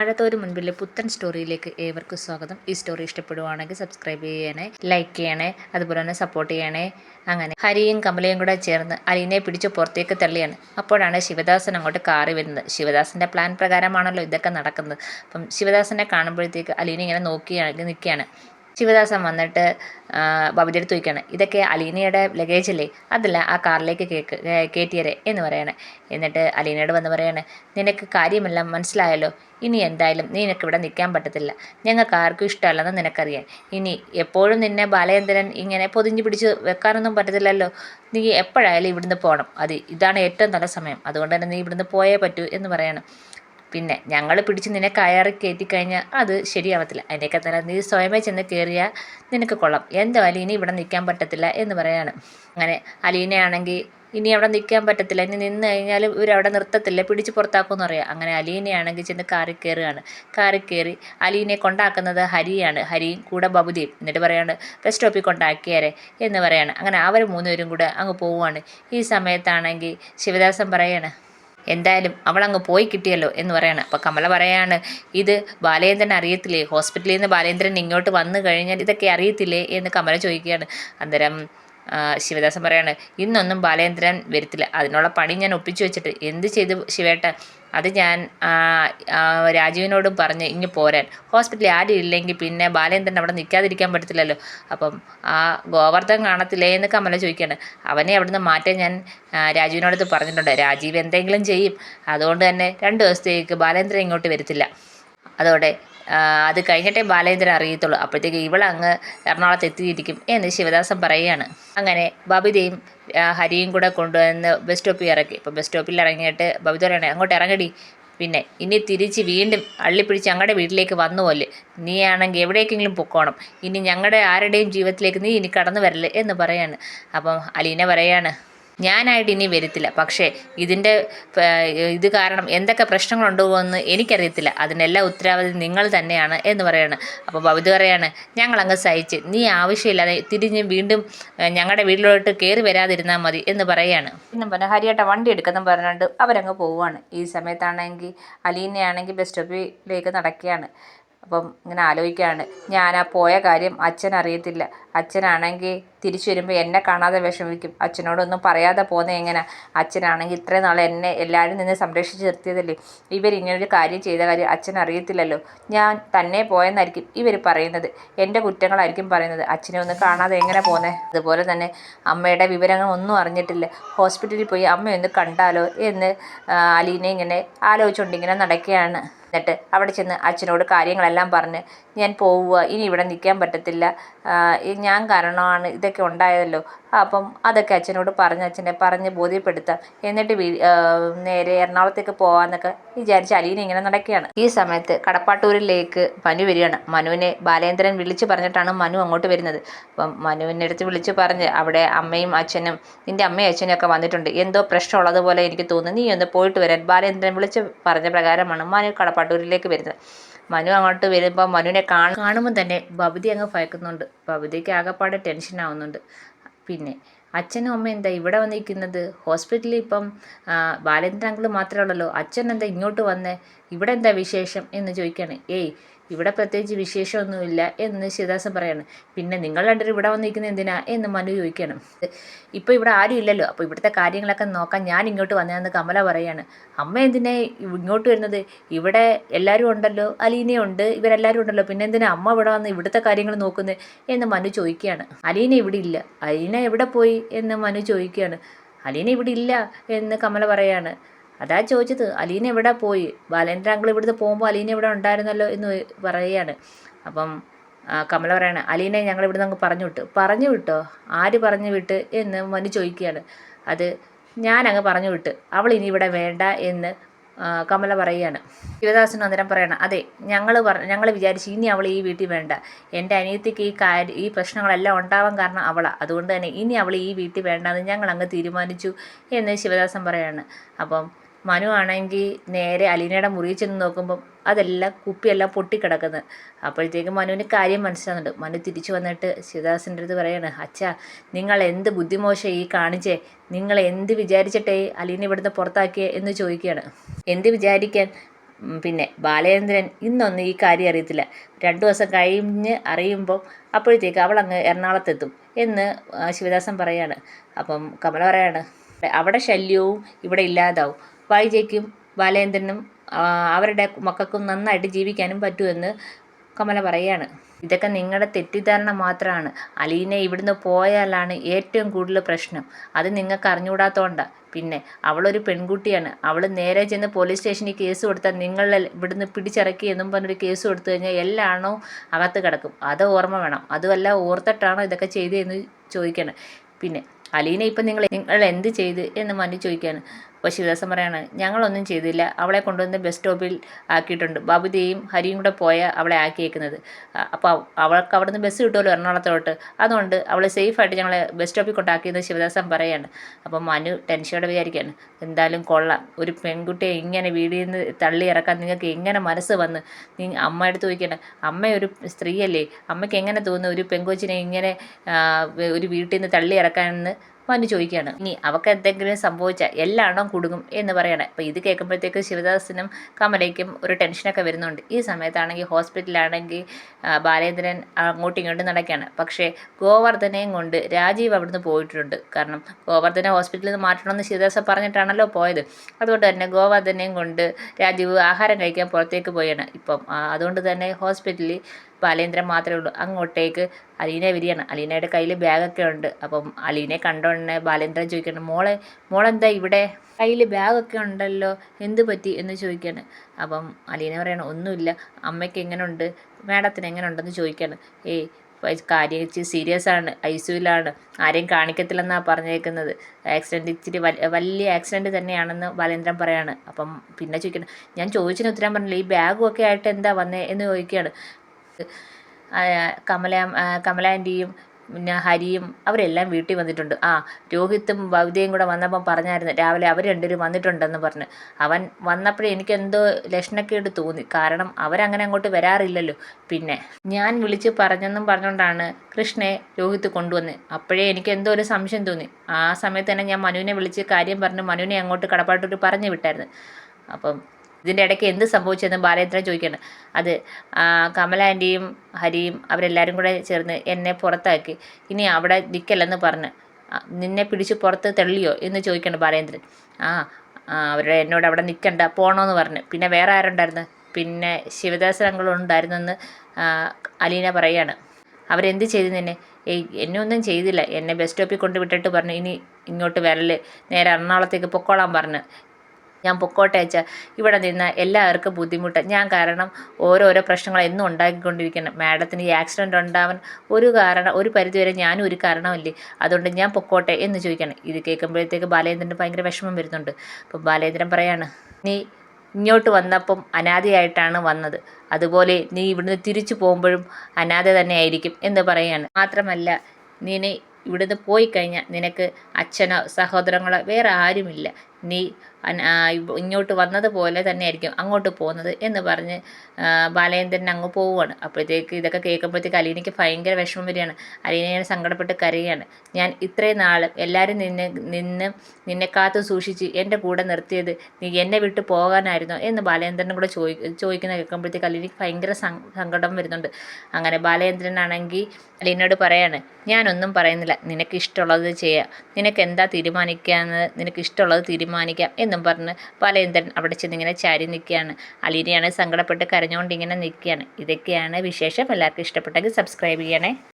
മഴത്തോരു മുൻപിലെ പുത്തൻ സ്റ്റോറിയിലേക്ക് ഏവർക്കും സ്വാഗതം. ഈ സ്റ്റോറി ഇഷ്ടപ്പെടുവാണെങ്കിൽ സബ്സ്ക്രൈബ് ചെയ്യണേ ലൈക്ക് ചെയ്യണേ അതുപോലെ തന്നെ സപ്പോർട്ട് ചെയ്യണേ അങ്ങനെ. ഹരിയും കമലയും കൂടെ ചേർന്ന് അലീനെ പിടിച്ച് പുറത്തേക്ക് തള്ളിയാണ്. അപ്പോഴാണ് ശിവദാസൻ അങ്ങോട്ട് കാറി വരുന്നത്. ശിവദാസന്റെ പ്ലാൻ പ്രകാരമാണല്ലോ ഇതൊക്കെ നടക്കുന്നത്. അപ്പം ശിവദാസനെ കാണുമ്പോഴത്തേക്ക് അലീന ഇങ്ങനെ നോക്കി നിൽക്കുകയാണ് ശിവദാസൻ വന്നിട്ട് ബബിന്റെ അടുത്ത് ചോദിക്കുകയാണ് ഇതൊക്കെ അലീനയുടെ ലഗേജ് അല്ലേ? അതല്ല ആ കാറിലേക്ക് കേക്ക് കയറ്റിയരെ എന്ന് പറയണേ. എന്നിട്ട് അലീനയോട് വന്ന് പറയണേ നിനക്ക് കാര്യമെല്ലാം മനസ്സിലായല്ലോ? ഇനി എന്തായാലും നീ നിനക്ക് ഇവിടെ നിൽക്കാൻ പറ്റത്തില്ല. ഞങ്ങൾക്ക് ആർക്കും ഇഷ്ടമല്ലെന്ന് നിനക്കറിയാം. ഇനി എപ്പോഴും നിന്നെ ബാലചന്ദ്രൻ ഇങ്ങനെ പൊതിഞ്ഞു പിടിച്ച് വെക്കാനൊന്നും പറ്റത്തില്ലല്ലോ. നീ എപ്പോഴായാലും ഇവിടുന്ന് പോകണം അത് ഇതാണ് ഏറ്റവും നല്ല സമയം. അതുകൊണ്ട് തന്നെ നീ ഇവിടുന്ന് പോയേ പറ്റൂ എന്ന് പറയണം. പിന്നെ ഞങ്ങൾ പിടിച്ച് നിന്നെ കയറി കയറ്റി കഴിഞ്ഞാൽ അത് ശരിയാവത്തില്ല. അതിന്റെയൊക്കെ തന്നെ നീ സ്വയമേ ചെന്ന് കയറിയാൽ നിനക്ക് കൊള്ളാം. എന്തായാലും ഇനി ഇവിടെ നിൽക്കാൻ പറ്റത്തില്ല എന്ന് പറയാണ്. അങ്ങനെ അലീനയാണെങ്കിൽ ഇനി അവിടെ നിൽക്കാൻ പറ്റത്തില്ല. ഇനി നിന്ന് കഴിഞ്ഞാൽ ഇവരവിടെ നിർത്തത്തില്ല. പിടിച്ച് പുറത്താക്കുമെന്ന് പറയാം. അങ്ങനെ അലീനയാണെങ്കിൽ ചെന്ന് കാറി കയറുകയാണ് കാറി കയറി അലീനെ കൊണ്ടാക്കുന്നത് ഹരിയാണ്. ഹരിയും കൂടെ ബബുദിയും എന്നിട്ട് പറയാണ് ബസ് സ്റ്റോപ്പിൽ കൊണ്ടാക്കിയാരെ എന്ന് പറയാണ്. അങ്ങനെ അവർ മൂന്നുപേരും കൂടെ അങ്ങ് പോവുകയാണ് ഈ സമയത്താണെങ്കിൽ ശിവദാസൻ പറയാണ് എന്തായാലും അവൾ അങ്ങ് പോയി കിട്ടിയല്ലോ എന്ന് പറയാണ്. അപ്പോൾ കമല പറയാണ് ഇത് ബാലേന്ദ്രൻ അറിയത്തില്ലേ? ഹോസ്പിറ്റലിൽ നിന്ന് ബാലേന്ദ്രൻ ഇങ്ങോട്ട് വന്നു കഴിഞ്ഞാൽ ഇതൊക്കെ അറിയത്തില്ലേ എന്ന് കമല ചോദിക്കുകയാണ്. അന്നേരം ശിവദാസൻ പറയാണ് ഇന്നൊന്നും ബാലേന്ദ്രൻ വരത്തില്ല. അതിനുള്ള പണി ഞാൻ ഒപ്പിച്ചു വെച്ചിട്ട് എന്ത് ചെയ്തു ശിവേട്ട? അത് ഞാൻ രാജുവിനോടും പറഞ്ഞ് ഇങ്ങ് പോരാൻ. ഹോസ്പിറ്റലിൽ ആരും ഇല്ലെങ്കിൽ പിന്നെ ബാലേന്ദ്രൻ അവിടെ നിൽക്കാതിരിക്കാൻ പറ്റത്തില്ലല്ലോ. അപ്പം ആ ഗോവർദ്ധൻ കാണത്തില്ലേ എന്ന് കമല ചോദിക്കുകയാണ്. അവനെ അവിടുന്ന് മാറ്റാൻ ഞാൻ രാജുവിനോടത്ത് പറഞ്ഞിട്ടുണ്ട്. രാജീവ് എന്തെങ്കിലും ചെയ്യും. അതുകൊണ്ട് തന്നെ രണ്ട് ദിവസത്തേക്ക് ബാലേന്ദ്രൻ ഇങ്ങോട്ട് വരത്തില്ല. അതോടെ അത് കഴിഞ്ഞിട്ടേ ബാലേന്ദ്രൻ അറിയത്തുള്ളൂ. അപ്പോഴത്തേക്ക് ഇവളങ്ങ് എറണാകുളത്ത് എത്തിയിരിക്കും എന്ന് ശിവദാസൻ പറയുകയാണ്. അങ്ങനെ ബബിതയും ഹരിയും കൂടെ കൊണ്ടുവന്ന് ബസ് സ്റ്റോപ്പിൽ ഇറക്കി. ഇപ്പോൾ ബസ് സ്റ്റോപ്പിൽ ഇറങ്ങിയിട്ട് ബബിത പറയണേ അങ്ങോട്ട് ഇറങ്ങടി. പിന്നെ ഇനി തിരിച്ച് വീണ്ടും അള്ളിപ്പിടിച്ച് ഞങ്ങളുടെ വീട്ടിലേക്ക് വന്നു പോലെ. നീ ആണെങ്കിൽ എവിടേക്കെങ്കിലും പൊക്കോണം. ഇനി ഞങ്ങളുടെ ആരുടെയും ജീവിതത്തിലേക്ക് നീ ഇനി കടന്നു വരല്ലേ എന്ന് പറയാണ്. അപ്പം അലീന പറയാണ് ഞാനായിട്ട് ഇനി വരത്തില്ല. പക്ഷേ ഇതിന്റെ ഇത് കാരണം എന്തൊക്കെ പ്രശ്നങ്ങളുണ്ടോ എന്ന് എനിക്കറിയത്തില്ല. അതിനെല്ലാം ഉത്തരവാദി നിങ്ങൾ തന്നെയാണ് എന്ന് പറയാണ്. അപ്പോൾ ബബിത പറയാണ് ഞങ്ങളങ്ങ് സഹിച്ച്. നീ ആവശ്യമില്ലാതെ തിരിഞ്ഞ് വീണ്ടും ഞങ്ങളുടെ വീട്ടിലോട്ട് കയറി വരാതിരുന്നാൽ മതി എന്ന് പറയാണ്. പിന്നെ പറഞ്ഞ ഹരിയേട്ട വണ്ടി എടുക്കുന്നു പറഞ്ഞുകൊണ്ട് അവരങ്ങ് പോവുകയാണ്. ഈ സമയത്താണെങ്കിൽ അലീനയാണെങ്കിൽ ബസ് സ്റ്റോപ്പിലേക്ക് നടക്കുകയാണ്. അപ്പം ഇങ്ങനെ ആലോചിക്കുകയാണ് ഞാൻ ആ പോയ കാര്യം അച്ഛൻ അറിയത്തില്ല. അച്ഛനാണെങ്കിൽ തിരിച്ചു വരുമ്പോൾ എന്നെ കാണാതെ വിഷമിക്കും. അച്ഛനോടൊന്നും പറയാതെ പോകുന്നത് എങ്ങനെ? അച്ഛനാണെങ്കിൽ ഇത്രയും നാൾ എന്നെ എല്ലാവരും നിന്ന് സംരക്ഷിച്ച് നിർത്തിയതല്ലേ? ഇവർ ഇങ്ങനൊരു കാര്യം ചെയ്ത കാര്യം അച്ഛൻ അറിയത്തില്ലല്ലോ. ഞാൻ തന്നെ പോയെന്നായിരിക്കും ഇവർ പറയുന്നത്. എന്റെ കുറ്റങ്ങളായിരിക്കും പറയുന്നത്. അച്ഛനെ ഒന്ന് കാണാതെ എങ്ങനെ പോകുന്നത് അതുപോലെ തന്നെ അമ്മയുടെ വിവരങ്ങൾ ഒന്നും അറിഞ്ഞിട്ടില്ല. ഹോസ്പിറ്റലിൽ പോയി അമ്മയൊന്ന് കണ്ടാലോ എന്ന് അലീനെ ഇങ്ങനെ ആലോചിച്ചുകൊണ്ടിങ്ങനെ നടക്കുകയാണ്. എന്നിട്ട് അവിടെ ചെന്ന് അച്ഛനോട് കാര്യങ്ങളെല്ലാം പറഞ്ഞ് ഞാൻ പോവുക ഇനി ഇവിടെ നിൽക്കാൻ പറ്റത്തില്ല. ഞാൻ കാരണമാണ് ഇതൊക്കെ ഉണ്ടായതല്ലോ. അപ്പം അതൊക്കെ അച്ഛനോട് പറഞ്ഞ് അച്ഛനെ പറഞ്ഞ് ബോധ്യപ്പെടുത്താം. എന്നിട്ട് നേരെ എറണാകുളത്തേക്ക് പോകാമെന്നൊക്കെ വിചാരിച്ച് അലീന ഇങ്ങനെ നടക്കുകയാണ്. ഈ സമയത്ത് കടപ്പാട്ടൂരിലേക്ക് മനു വരികയാണ്. മനുവിനെ ബാലേന്ദ്രൻ വിളിച്ചു പറഞ്ഞിട്ടാണ് മനു അങ്ങോട്ട് വരുന്നത്. അപ്പം മനുവിന്റെ അടുത്ത് വിളിച്ചു പറഞ്ഞ് അവിടെ അമ്മയും അച്ഛനും നിന്റെ അമ്മയും അച്ഛനും ഒക്കെ വന്നിട്ടുണ്ട്. എന്തോ പ്രശ്നമുള്ളതുപോലെ എനിക്ക് തോന്നുന്നു. നീ ഒന്ന് പോയിട്ട് വരാൻ. ബാലേന്ദ്രൻ വിളിച്ച് പറഞ്ഞ പ്രകാരമാണ് മനു കടപ്പാട്ടൂരിലേക്ക് വരുന്നത്. മനു അങ്ങോട്ട് വരുമ്പോൾ മനുവിനെ കാണുമ്പോൾ തന്നെ ഭവതി അങ്ങ് ഭയക്കുന്നുണ്ട്. ഭവതിക്ക് ആകെപ്പാടെ ടെൻഷൻ ആവുന്നുണ്ട്. പിന്നെ അച്ഛനും അമ്മയും എന്താ ഇവിടെ വന്നിരിക്കുന്നത്? ഹോസ്പിറ്റലിൽ ഇപ്പം ബാലേന്ദ്രൻ അങ്കിൾ മാത്രമേ ഉള്ളല്ലോ. അച്ഛൻ എന്താ ഇങ്ങോട്ട് വന്നേ? ഇവിടെ എന്താ വിശേഷം എന്ന് ചോദിക്കുകയാണ്. ഏയ് ഇവിടെ പ്രത്യേകിച്ച് വിശേഷമൊന്നുമില്ല എന്ന് ശിവദാസൻ പറയാണ്. പിന്നെ നിങ്ങൾ രണ്ടുപേരും ഇവിടെ വന്നിരിക്കുന്നത് എന്തിനാ എന്ന് മനു ചോദിക്കണം ഇപ്പോൾ ഇവിടെ ആരും ഇല്ലല്ലോ. അപ്പോൾ ഇവിടുത്തെ കാര്യങ്ങളൊക്കെ നോക്കാൻ ഞാൻ ഇങ്ങോട്ട് വന്നതെന്ന് കമല പറയാണ്. അമ്മ എന്തിനാ ഇങ്ങോട്ട് വരുന്നത്? ഇവിടെ എല്ലാവരും ഉണ്ടല്ലോ. അലീനയുണ്ട് ഇവരെല്ലാവരും ഉണ്ടല്ലോ. പിന്നെ എന്തിനാ അമ്മ ഇവിടെ വന്ന് ഇവിടുത്തെ കാര്യങ്ങൾ നോക്കുന്നത് എന്ന് മനു ചോദിക്കുകയാണ്. അലീന ഇവിടെ ഇല്ല. അലീന എവിടെ പോയി എന്ന് മനു ചോദിക്കുകയാണ്. അലീന ഇവിടെ ഇല്ല എന്ന് കമല പറയാണ്. അതാ ചോദിച്ചത് അലീന എവിടെ പോയി? ബാലേന്ദ്ര അങ്കിൾ ഇവിടുന്ന് പോകുമ്പോൾ അലീന ഇവിടെ ഉണ്ടായിരുന്നല്ലോ എന്ന് പറയുകയാണ്. അപ്പം കമല പറയാണ് അലീനെ ഞങ്ങൾ ഇവിടുന്ന് അങ്ങ് പറഞ്ഞു വിട്ടു. പറഞ്ഞു വിട്ടോ? ആര് പറഞ്ഞു വിട്ട്? എന്ന് മനു ചോദിക്കുകയാണ്. അത് ഞാൻ അങ്ങ് പറഞ്ഞു വിട്ട്. അവൾ ഇനി ഇവിടെ വേണ്ട എന്ന് കമല പറയുകയാണ്. ശിവദാസൻ അന്നേരം പറയണം അതെ ഞങ്ങൾ പറ ഞങ്ങൾ വിചാരിച്ചു ഇനി അവൾ ഈ വീട്ടിൽ വേണ്ട. എന്റെ അനിയത്തിക്ക് ഈ കാര്യം ഈ പ്രശ്നങ്ങളെല്ലാം ഉണ്ടാവാൻ കാരണം അവളാണ് അതുകൊണ്ട് തന്നെ ഇനി അവൾ ഈ വീട്ടിൽ വേണ്ടെന്ന് ഞങ്ങൾ അങ്ങ് തീരുമാനിച്ചു എന്ന് ശിവദാസൻ പറയാണ്. അപ്പം മനു ആണെങ്കിൽ നേരെ അലീനയുടെ മുറിയിൽ ചെന്ന് നോക്കുമ്പം അതെല്ലാം കുപ്പിയെല്ലാം പൊട്ടിക്കിടക്കുന്നത് അപ്പോഴത്തേക്കും മനുവിന് കാര്യം മനസ്സിലാകുന്നുണ്ട് മനു തിരിച്ചു വന്നിട്ട് ശിവദാസിന്റെ അടുത്ത് പറയാണ് അച്ഛാ നിങ്ങൾ എന്ത് ബുദ്ധിമോശം ഈ കാണിച്ചേ? നിങ്ങൾ എന്ത് വിചാരിച്ചിട്ടേ അലീന ഇവിടുന്ന് പുറത്താക്കിയേ? എന്ന് ചോദിക്കുകയാണ്. എന്ത് വിചാരിക്കാൻ? പിന്നെ ബാലേന്ദ്രൻ ഇന്നൊന്നും ഈ കാര്യം അറിയത്തില്ല. രണ്ടു ദിവസം കഴിഞ്ഞ് അറിയുമ്പോൾ അപ്പോഴത്തേക്ക് അവൾ അങ്ങ് എറണാകുളത്തെത്തും എന്ന് ശിവദാസൻ പറയാണ്. അപ്പം കമല പറയാണ് അവിടെ ശല്യവും ഇവിടെ ഇല്ലാതാവും. വൈജയ്ക്കും ബാലേന്ദ്രനും അവരുടെ മക്കൾക്കും നന്നായിട്ട് ജീവിക്കാനും പറ്റുമെന്ന് കമല പറയാണ്. ഇതൊക്കെ നിങ്ങളുടെ തെറ്റിദ്ധാരണ മാത്രമാണ്. അലീനെ ഇവിടുന്ന് പോയാലാണ് ഏറ്റവും കൂടുതൽ പ്രശ്നം. അത് നിങ്ങൾക്ക് അറിഞ്ഞുകൂടാത്തോണ്ട. പിന്നെ അവളൊരു പെൺകുട്ടിയാണ്. അവൾ നേരെ ചെന്ന് പോലീസ് സ്റ്റേഷനിൽ കേസ് കൊടുത്താൽ നിങ്ങൾ ഇവിടുന്ന് പിടിച്ചിറക്കി എന്നും പറഞ്ഞൊരു കേസ് കൊടുത്തു കഴിഞ്ഞാൽ എല്ലാണോ അകത്ത് കിടക്കും. അത് ഓർമ്മ വേണം. അതുമല്ല ഓർത്തിട്ടാണോ ഇതൊക്കെ ചെയ്തതെന്ന് ചോദിക്കണം. പിന്നെ അലീനെ ഇപ്പം നിങ്ങൾ നിങ്ങൾ എന്ത് ചെയ്ത് എന്ന് മനു ചോദിക്കുകയാണ്. അപ്പോൾ ശിവദാസൻ പറയാണ് ഞങ്ങളൊന്നും ചെയ്തില്ല. അവളെ കൊണ്ടുവന്ന് ബസ് സ്റ്റോപ്പിൽ ആക്കിയിട്ടുണ്ട്. ബാബുദേയും ഹരിയും കൂടെ പോയ അവളെ ആക്കിയേക്കുന്നത്. അപ്പോൾ അവൾക്ക് അവിടെ നിന്ന് ബസ് കിട്ടുമല്ലോ എറണാകുളത്തോട്ട്. അതുകൊണ്ട് അവൾ സേഫായിട്ട് ഞങ്ങളെ ബസ് സ്റ്റോപ്പിൽ കൊണ്ടാക്കിയെന്ന് ശിവദാസൻ പറയാണ്. അപ്പോൾ മനു ടെൻഷനോടെ വിചാരിക്കുകയാണ് എന്തായാലും കൊള്ളാം. ഒരു പെൺകുട്ടിയെ ഇങ്ങനെ വീടിൽ നിന്ന് തള്ളി ഇറക്കാൻ നിങ്ങൾക്ക് എങ്ങനെ മനസ്സ് വന്ന്? നീ അമ്മ എടുത്ത് ചോദിക്കണം. അമ്മ ഒരു സ്ത്രീയല്ലേ? അമ്മയ്ക്ക് എങ്ങനെ തോന്നുന്നു ഒരു പെൺകൊച്ചിനെ ഇങ്ങനെ ഒരു വീട്ടിൽ നിന്ന് തള്ളി ഇറക്കാനെന്ന്? മനു ചോദിക്കുകയാണ് ഇനി അവൾക്ക് എന്തെങ്കിലും സംഭവിച്ചാൽ എല്ലാണോ കുടുങ്ങും? എന്ന് പറയണേ. അപ്പോൾ ഇത് കേൾക്കുമ്പോഴത്തേക്ക് ശിവദാസിനും കമലയ്ക്കും ഒരു ടെൻഷനൊക്കെ വരുന്നുണ്ട്. ഈ സമയത്താണെങ്കിൽ ഹോസ്പിറ്റലാണെങ്കിൽ ബാലേന്ദ്രൻ അങ്ങോട്ടും ഇങ്ങോട്ടും നടക്കുകയാണ്. പക്ഷേ ഗോവർദ്ധനെയും കൊണ്ട് രാജീവ് അവിടുന്ന് പോയിട്ടുണ്ട്. കാരണം ഗോവർദ്ധനെ ഹോസ്പിറ്റലിൽ നിന്ന് മാറ്റണമെന്ന് ശിവദാസ പറഞ്ഞിട്ടാണല്ലോ പോയത്. അതുകൊണ്ട് തന്നെ ഗോവർദ്ധനെയും കൊണ്ട് രാജീവ് ആഹാരം കഴിക്കാൻ പുറത്തേക്ക് പോയാണ്. ഇപ്പം അതുകൊണ്ട് തന്നെ ഹോസ്പിറ്റലിൽ ബാലേന്ദ്രൻ മാത്രമേ ഉള്ളൂ. അങ്ങോട്ടേക്ക് അലീന വരികയാണ്. അലീനയുടെ കയ്യിൽ ബാഗൊക്കെ ഉണ്ട്. അപ്പം അലീനെ കണ്ടോണ്ടേ ബാലേന്ദ്രൻ ചോദിക്കണം മോളെ മോളെന്താ ഇവിടെ? കയ്യിൽ ബാഗൊക്കെ ഉണ്ടല്ലോ എന്ത് പറ്റി? എന്ന് ചോദിക്കുകയാണ്. അപ്പം അലീന പറയണം ഒന്നുമില്ല. അമ്മയ്ക്ക് എങ്ങനെയുണ്ട് മാഡത്തിന് എങ്ങനെ ഉണ്ടെന്ന് ചോദിക്കുകയാണ് ഏയ് കാര്യം ഇച്ചിരി സീരിയസ് ആണ്. ഐ സിയുലാണ് ആരെയും കാണിക്കത്തില്ലെന്നാണ് പറഞ്ഞേക്കുന്നത്. ആക്സിഡന്റ് ഇച്ചിരി വലിയ ആക്സിഡന്റ് തന്നെയാണെന്ന് ബാലേന്ദ്രൻ പറയാണ്. അപ്പം പിന്നെ ചോദിക്കണം ഞാൻ ചോദിച്ചതിന് ഉത്തരം പറഞ്ഞില്ല? ഈ ബാഗും ഒക്കെ ആയിട്ട് എന്താ വന്നേ? എന്ന് ചോദിക്കുകയാണ്. കമല കമല ആന്റിയും പിന്നെ ഹരിയും അവരെല്ലാം വീട്ടിൽ വന്നിട്ടുണ്ട്. ആ രോഹിത്തും ഭവിതയും കൂടെ വന്നപ്പം പറഞ്ഞായിരുന്നു രാവിലെ അവർ രണ്ടുപേരും വന്നിട്ടുണ്ടെന്ന് പറഞ്ഞ്. അവൻ വന്നപ്പോഴേ എനിക്ക് എന്തോ ലക്ഷണക്കേട് തോന്നി. കാരണം അവരങ്ങനെ അങ്ങോട്ട് വരാറില്ലല്ലോ. പിന്നെ ഞാൻ വിളിച്ച് പറഞ്ഞെന്നും പറഞ്ഞുകൊണ്ടാണ് കൃഷ്ണയെ രോഹിത്ത് കൊണ്ടുവന്നത് അപ്പോഴേ എനിക്ക് എന്തോ ഒരു സംശയം തോന്നി. ആ സമയത്ത് തന്നെ ഞാൻ മനുവിനെ വിളിച്ച് കാര്യം പറഞ്ഞ് മനുവിനെ അങ്ങോട്ട് കടപ്പാട്ടൂർ പറഞ്ഞു വിട്ടായിരുന്നു. അപ്പം ഇതിന്റെ ഇടയ്ക്ക് എന്ത് സംഭവിച്ചെന്ന് ബാലേന്ദ്രൻ ചോദിക്കുകയാണ് അത് കമല ആന്റിയും ഹരിയും അവരെല്ലാവരും കൂടെ ചേർന്ന് എന്നെ പുറത്താക്കി. ഇനി അവിടെ നിൽക്കല്ലെന്ന് പറഞ്ഞ് നിന്നെ പിടിച്ച് പുറത്ത് തള്ളിയോ എന്ന് ചോദിക്കണം ബാലേന്ദ്രൻ. ആ അവരുടെ എന്നോട് അവിടെ നിൽക്കണ്ട പോകണമെന്ന് പറഞ്ഞ്. പിന്നെ വേറെ ആരുണ്ടായിരുന്നു? പിന്നെ ശിവദാസനങ്ങളുണ്ടായിരുന്നെന്ന് അലീന പറയാണ്. അവരെന്ത് ചെയ്തു നിന്നെ? ഏയ് എന്നെ ഒന്നും ചെയ്തില്ല. എന്നെ ബസ് സ്റ്റോപ്പിൽ കൊണ്ട് വിട്ടിട്ട് പറഞ്ഞു ഇനി ഇങ്ങോട്ട് വരൽ. നേരെ എറണാകുളത്തേക്ക് പൊക്കോളാൻ പറഞ്ഞു. ഞാൻ പൊക്കോട്ടെ അച്ഛാ. ഇവിടെ നിന്ന് എല്ലാവർക്കും ബുദ്ധിമുട്ട്. ഞാൻ കാരണം ഓരോരോ പ്രശ്നങ്ങൾ എന്നും ഉണ്ടാക്കിക്കൊണ്ടിരിക്കണം മാഡത്തിന് ഈ ആക്സിഡന്റ് ഉണ്ടാവാൻ ഒരു കാരണം ഒരു പരിധിവരെ ഞാനും ഒരു കാരണമല്ലേ അതുകൊണ്ട് ഞാൻ പൊക്കോട്ടെ എന്ന് ചോദിക്കണം ഇത് കേൾക്കുമ്പോഴത്തേക്ക് ബാലേന്ദ്രന് ഭയങ്കര വിഷമം വരുന്നുണ്ട്. അപ്പോൾ ബാലേന്ദ്രൻ പറയാണ് നീ ഇങ്ങോട്ട് വന്നപ്പം അനാഥയായിട്ടാണ് വന്നത്. അതുപോലെ നീ ഇവിടുന്ന് തിരിച്ചു പോകുമ്പോഴും അനാഥ തന്നെ ആയിരിക്കും എന്ന് പറയാണ്. മാത്രമല്ല നീ ഇവിടുന്ന് പോയി കഴിഞ്ഞാൽ നിനക്ക് അച്ഛനോ സഹോദരങ്ങളോ വേറെ ആരുമില്ല. നീ ഇങ്ങോട്ട് വന്നതുപോലെ തന്നെ ആയിരിക്കും അങ്ങോട്ട് പോകുന്നത് എന്ന് പറഞ്ഞ് ആ, ബാലേന്ദ്രൻ അങ്ങ് പോവുകയാണ് അപ്പോഴത്തേക്ക് ഇതൊക്കെ കേൾക്കുമ്പോഴത്തേക്ക് അലീനയ്ക്ക് ഭയങ്കര വിഷമം വരികയാണ്. അലീനയെ സങ്കടപ്പെട്ട് കരയുകയാണ്. ഞാൻ ഇത്രയും നാളും എല്ലാവരും നിന്നെ നിന്ന് നിന്നെ കാത്തു സൂക്ഷിച്ച് എന്റെ കൂടെ നിർത്തിയത് നീ എന്നെ വിട്ട് പോകാനായിരുന്നോ എന്ന് ബാലചന്ദ്രൻ കൂടെ ചോദി ചോദിക്കുന്ന കേൾക്കുമ്പോഴത്തേക്ക് അലീനയ്ക്ക് ഭയങ്കര സങ്കടം വരുന്നുണ്ട്. അങ്ങനെ ബാലേന്ദ്രനാണെങ്കിൽ അലീനയോട് പറയാണ് ഞാനൊന്നും പറയുന്നില്ല. നിനക്ക് ഇഷ്ടമുള്ളത് ചെയ്യാം. നിനക്ക് എന്താ തീരുമാനിക്കാന്ന് നിനക്ക് ഇഷ്ടമുള്ളത് തീരുമാനിക്കാം എന്നും പറഞ്ഞ് ബാലേന്ദ്രൻ അവിടെ ചെന്നിങ്ങനെ ചാരി നിൽക്കുകയാണ്. അലീനയാണ് സങ്കടപ്പെട്ട് കരഞ്ഞുകൊണ്ട് ഇങ്ങനെ നിൽക്കുകയാണ്. ഇതൊക്കെയാണ് വിശേഷം. എല്ലാവർക്കും ഇഷ്ടപ്പെട്ടെങ്കിൽ സബ്സ്ക്രൈബ് ചെയ്യണേ.